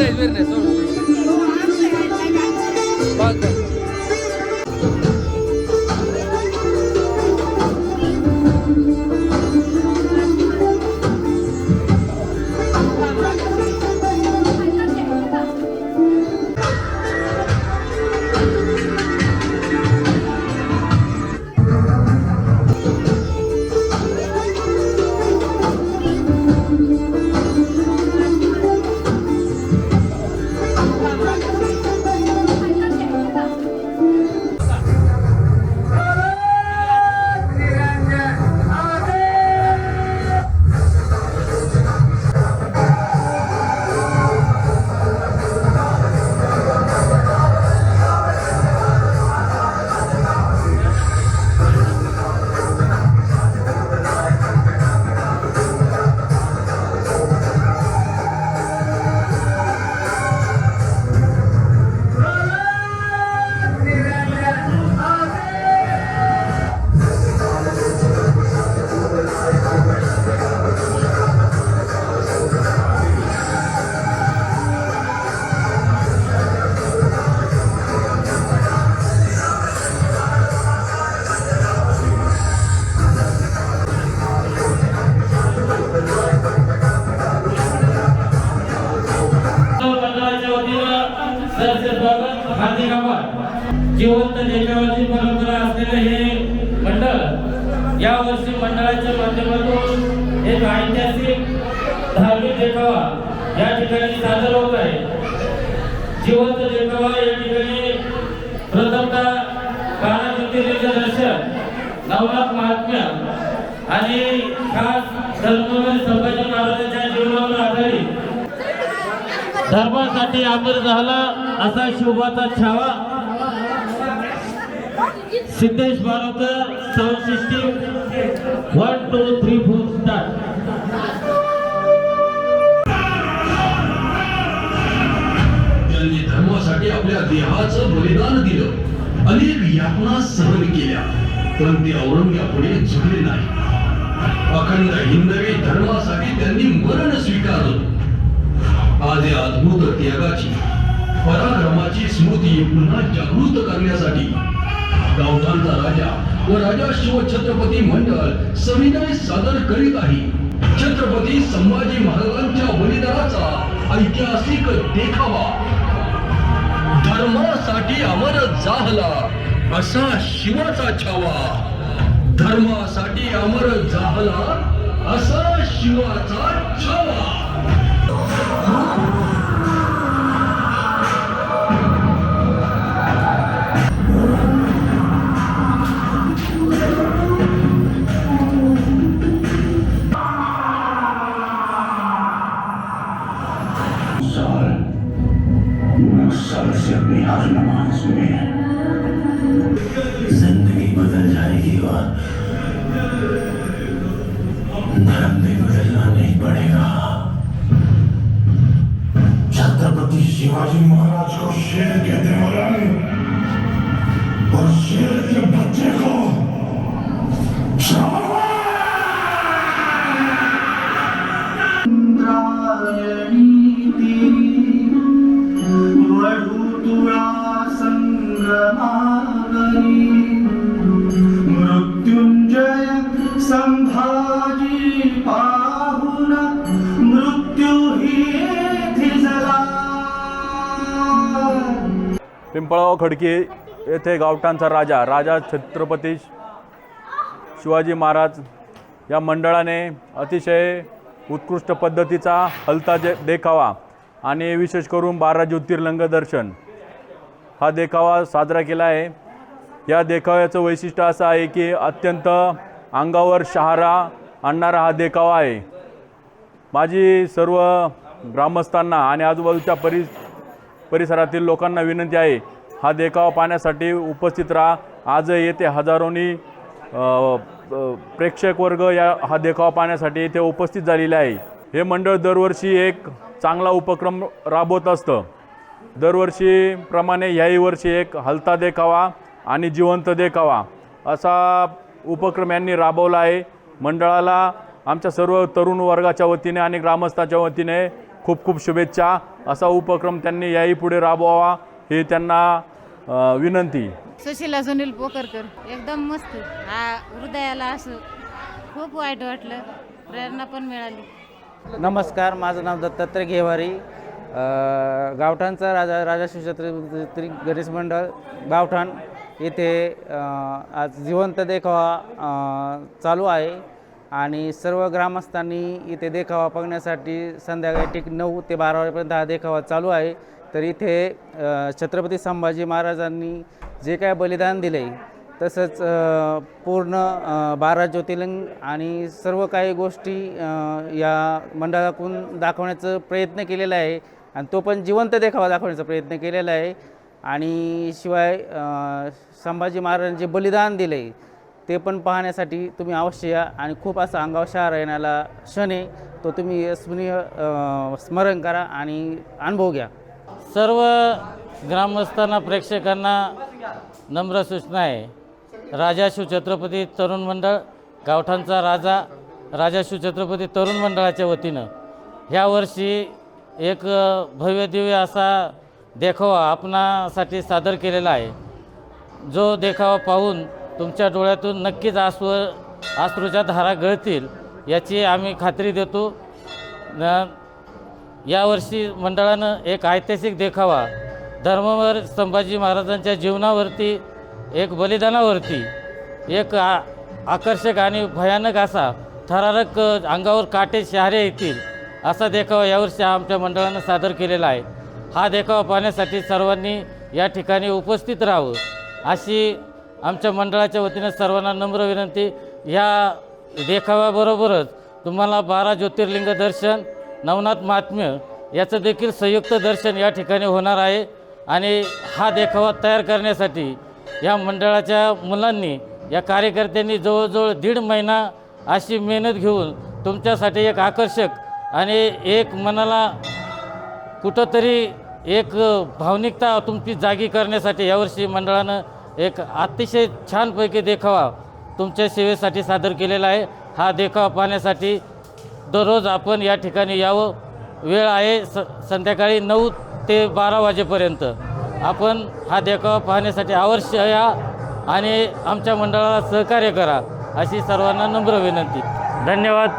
Buradayız birine sor. Bak. हे मंडळ या वर्षी मंडळाच्या माध्यमातून एक ऐतिहासिक धार्मिक देखावा या ठिकाणी सादर होत आहे. जिवंत देखावा या ठिकाणी प्रथमतः बारा दर्शन नवनाथ महात्म्य आणि खास धर्मवीर संभाजी महाराजांच्या जीवनावर आधारित. धर्मासाठी आदर झाला असा शोभाचा Chhava Siddhesh Barokar sound system one two three four start त्यांनी धर्मासाठी आपल्या देहाचं बलिदान दिलं अनेक यातना सहन केल्या पण ते औरंगापुढे झुकले नाही. अखंड हिंदवी धर्मासाठी त्यांनी मरण स्वीकारलं. आज या अद्भुत त्यागाची पराक्रमाची स्मृती पुन्हा जागृत करण्यासाठी गावठाणचा राजा व राजा शिव छत्रपती मंडळ सविनय सादर करीत आहे. छत्रपती संभाजी महाराजांच्या बलिदानाचा ऐतिहासिक देखावा. धर्मासाठी अमर जाहला असा शिवाचा छावा. धर्मासाठी अमर जाहला असा शिवाचा छावा. साल नमाज में जिंदगी बदल जाएगी और धर्म भी बदलना नहीं पड़ेगा छत्रपति शिवाजी महाराज को शेर कहते वाले और शेर के बच्चे को श्रावण पिंपळगाव खडकी येथे गावठाणचा राजा राजा छत्रपती शिवाजी महाराज या मंडळाने अतिशय उत्कृष्ट पद्धतीचा हलता जे देखावा आणि विशेष करून बारा ज्योतिर्लिंग दर्शन हा देखावा साजरा केला आहे. या देखाव्याचं वैशिष्ट्य असं आहे की अत्यंत अंगावर शहारा आणणारा हा देखावा आहे. माझी सर्व ग्रामस्थांना आणि आजूबाजूच्या परि परिसरातील लोकांना विनंती आहे हा देखावा पाहण्यासाठी उपस्थित राहा. आज येथे हजारोनी प्रेक्षक वर्ग या हा देखावा पाहण्यासाठी येथे उपस्थित झालेले आहे. हे मंडळ दरवर्षी एक चांगला उपक्रम राबवत असतं. दरवर्षीप्रमाणे ह्याही वर्षी एक हलता देखावा आणि जिवंत देखावा असा उपक्रम यांनी राबवला आहे. मंडळाला आमच्या सर्व तरुण वर्गाच्या वतीने आणि ग्रामस्थाच्या वतीने खूप खूप शुभेच्छा. असा उपक्रम त्यांनी याही पुढे राबवावा हे त्यांना विनंती. सुशीला सुनील पोकरकर एकदम मस्त. हा हृदयाला असं खूप वाईट वाटलं. प्रेरणा पण मिळाली. नमस्कार माझं नाव दत्तात्रय घेवारी. अ, गावठाणचा राजा राजा शिवछत्रपती गणेश मंडळ गावठाण येथे आज जिवंत देखावा चालू आहे. आणि सर्व ग्रामस्थांनी इथे देखावा बघण्यासाठी संध्याकाळी ठीक नऊ ते बारा वाजेपर्यंत हा देखावा चालू आहे. तर इथे छत्रपती संभाजी महाराजांनी जे काय बलिदान दिले तसंच पूर्ण बारा ज्योतिर्लिंग आणि सर्व काही गोष्टी या मंडळाकडून दाखवण्याचा प्रयत्न केलेला आहे. आणि तो पण जिवंत देखावा दाखवण्याचा प्रयत्न केलेला आहे. आणि शिवाय संभाजी महाराजांनी बलिदान दिले ते पण पाहण्यासाठी तुम्ही अवश्य या आणि खूप असा अंगावर शहर येण्याला क्षण आहे. तो तुम्ही स्मरणीय स्मरण करा आणि अनुभव घ्या. सर्व ग्रामस्थांना प्रेक्षकांना नम्र सूचना आहे. राजा शिवछत्रपती तरुण मंडळ गावठांचा राजा राजा शिवछत्रपती तरुण मंडळाच्या वतीनं. ह्या वर्षी एक भव्यदिव्य भव्य दिव्य असा देखावा आपणासाठी सादर केलेला आहे. जो देखावा पाहून तुमच्या डोळ्यातून नक्कीच आसू आश्रूच्या धारा गळतील याची आम्ही खात्री देतो. न यावर्षी मंडळानं एक ऐतिहासिक देखावा. धर्मवर संभाजी महाराजांच्या जीवनावरती एक बलिदानावरती एक आ आकर्षक आणि भयानक असा थरारक अंगावर काटे शहारे येतील असा देखावा यावर्षी आमच्या मंडळानं सादर केलेला आहे. हा देखावा पाहण्यासाठी सर्वांनी या ठिकाणी उपस्थित राहावं अशी आमच्या मंडळाच्या वतीने सर्वांना नम्र विनंती. या देखाव्याबरोबरच तुम्हाला बारा ज्योतिर्लिंग दर्शन नवनाथ महात्म्य याचं देखील संयुक्त दर्शन या ठिकाणी होणार आहे. आणि हा देखावा तयार करण्यासाठी या मंडळाच्या मुलांनी या कार्यकर्त्यांनी जवळजवळ दीड महिना अशी मेहनत घेऊन तुमच्यासाठी एक आकर्षक आणि एक मनाला कुठंतरी एक भावनिकता तुमची जागी करण्यासाठी यावर्षी मंडळानं एक अतिशय छानपैकी देखावा तुमच्या सेवेसाठी सादर केलेला आहे. हा देखावा पाहण्यासाठी दररोज आपण या ठिकाणी यावं. वेळ आहे स संध्याकाळी नऊ ते बारा वाजेपर्यंत. आपण हा देखावा पाहण्यासाठी अवश्य या आणि आमच्या मंडळाला सहकार्य करा अशी सर्वांना नम्र विनंती. धन्यवाद.